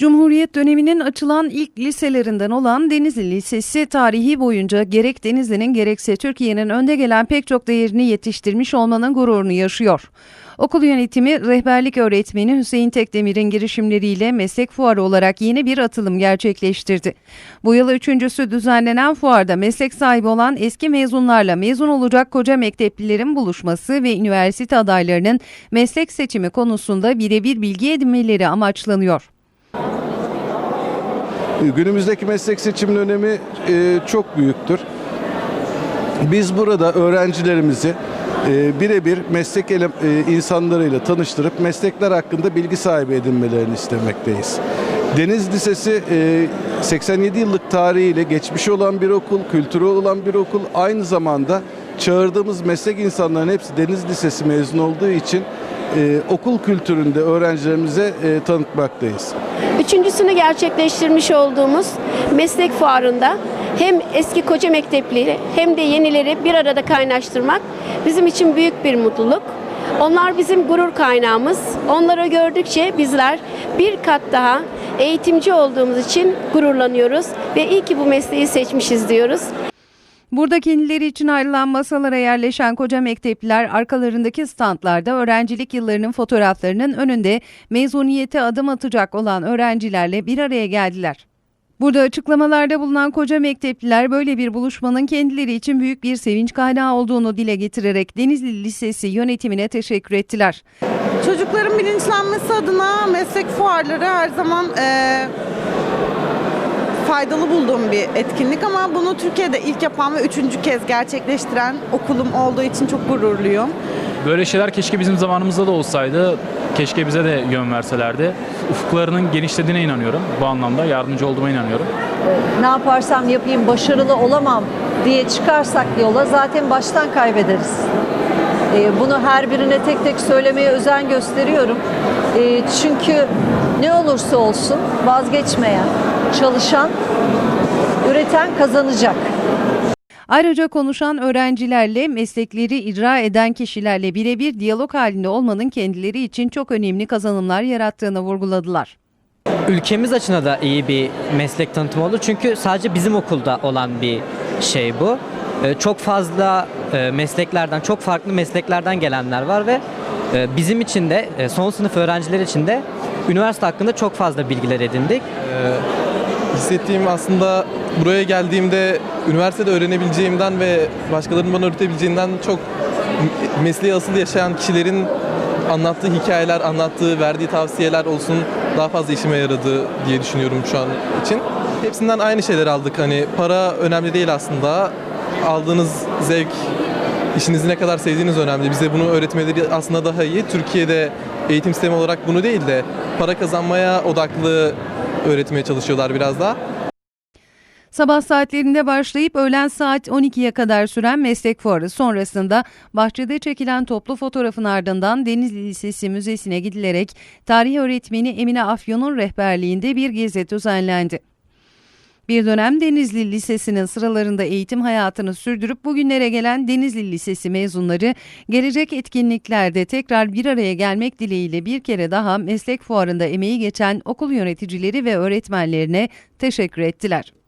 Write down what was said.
Cumhuriyet döneminin açılan ilk liselerinden olan Denizli Lisesi tarihi boyunca gerek Denizli'nin gerekse Türkiye'nin önde gelen pek çok değerini yetiştirmiş olmanın gururunu yaşıyor. Okul yönetimi rehberlik öğretmeni Hüseyin Tekdemir'in girişimleriyle meslek fuarı olarak yeni bir atılım gerçekleştirdi. Bu yıl üçüncüsü düzenlenen fuarda meslek sahibi olan eski mezunlarla mezun olacak koca mekteplilerin buluşması ve üniversite adaylarının meslek seçimi konusunda birebir bilgi edinmeleri amaçlanıyor. Günümüzdeki meslek seçiminin önemi e, çok büyüktür. Biz burada öğrencilerimizi e, birebir meslek ele, e, insanlarıyla tanıştırıp meslekler hakkında bilgi sahibi edinmelerini istemekteyiz. Deniz Lisesi e, 87 yıllık tarihiyle geçmişi olan bir okul, kültürü olan bir okul. Aynı zamanda çağırdığımız meslek insanlarının hepsi Deniz Lisesi mezunu olduğu için e, okul kültüründe öğrencilerimize e, tanıtmaktayız. Üçüncüsünü gerçekleştirmiş olduğumuz meslek fuarında hem eski koca mektepleri hem de yenileri bir arada kaynaştırmak bizim için büyük bir mutluluk. Onlar bizim gurur kaynağımız. Onları gördükçe bizler bir kat daha eğitimci olduğumuz için gururlanıyoruz ve iyi ki bu mesleği seçmişiz diyoruz. Burada kendileri için ayrılan masalara yerleşen koca mektepliler arkalarındaki standlarda öğrencilik yıllarının fotoğraflarının önünde mezuniyete adım atacak olan öğrencilerle bir araya geldiler. Burada açıklamalarda bulunan koca mektepliler böyle bir buluşmanın kendileri için büyük bir sevinç kaynağı olduğunu dile getirerek Denizli Lisesi yönetimine teşekkür ettiler. Çocukların bilinçlenmesi adına meslek fuarları her zaman eee, faydalı bulduğum bir etkinlik ama bunu Türkiye'de ilk yapan ve üçüncü kez gerçekleştiren okulum olduğu için çok gururluyum. Böyle şeyler keşke bizim zamanımızda da olsaydı. Keşke bize de yön verselerdi. Ufuklarının genişlediğine inanıyorum. Bu anlamda yardımcı olduğuma inanıyorum. ne yaparsam yapayım başarılı olamam diye çıkarsak yola zaten baştan kaybederiz. Ee, Bunu her birine tek tek söylemeye özen gösteriyorum. Ee, Çünkü ne olursa olsun vazgeçmeyen, çalışan, üreten kazanacak. Ayrıca konuşan öğrencilerle meslekleri icra eden kişilerle birebir diyalog halinde olmanın kendileri için çok önemli kazanımlar yarattığını vurguladılar. ülkemiz açısından da iyi bir meslek tanıtımı oldu. Çünkü sadece bizim okulda olan bir şey bu. Ee, Çok fazla e, mesleklerden, çok farklı mesleklerden gelenler var ve e, bizim için de e, son sınıf öğrenciler için de üniversite hakkında çok fazla bilgiler edindik. hissettiğim aslında buraya geldiğimde üniversitede öğrenebileceğimden ve başkalarının bana öğretebileceğinden çok mesleği asıl yaşayan kişilerin anlattığı hikayeler, anlattığı, verdiği tavsiyeler olsun daha fazla işime yaradı diye düşünüyorum şu an için. Hepsinden aynı şeyleri aldık. Hani para önemli değil aslında. Aldığınız zevk, işinizi ne kadar sevdiğiniz önemli. Bize bunu öğretmeleri aslında daha iyi. Türkiye'de eğitim sistemi olarak bunu değil de para kazanmaya odaklı öğretmeye çalışıyorlar biraz daha. Sabah saatlerinde başlayıp öğlen saat 12'ye kadar süren meslek fuarı sonrasında bahçede çekilen toplu fotoğrafın ardından Denizli Lisesi Müzesi'ne gidilerek tarih öğretmeni Emine Afyon'un rehberliğinde bir gezi düzenlendi. Bir dönem Denizli Lisesi'nin sıralarında eğitim hayatını sürdürüp bugünlere gelen Denizli Lisesi mezunları gelecek etkinliklerde tekrar bir araya gelmek dileğiyle bir kere daha meslek fuarında emeği geçen okul yöneticileri ve öğretmenlerine teşekkür ettiler.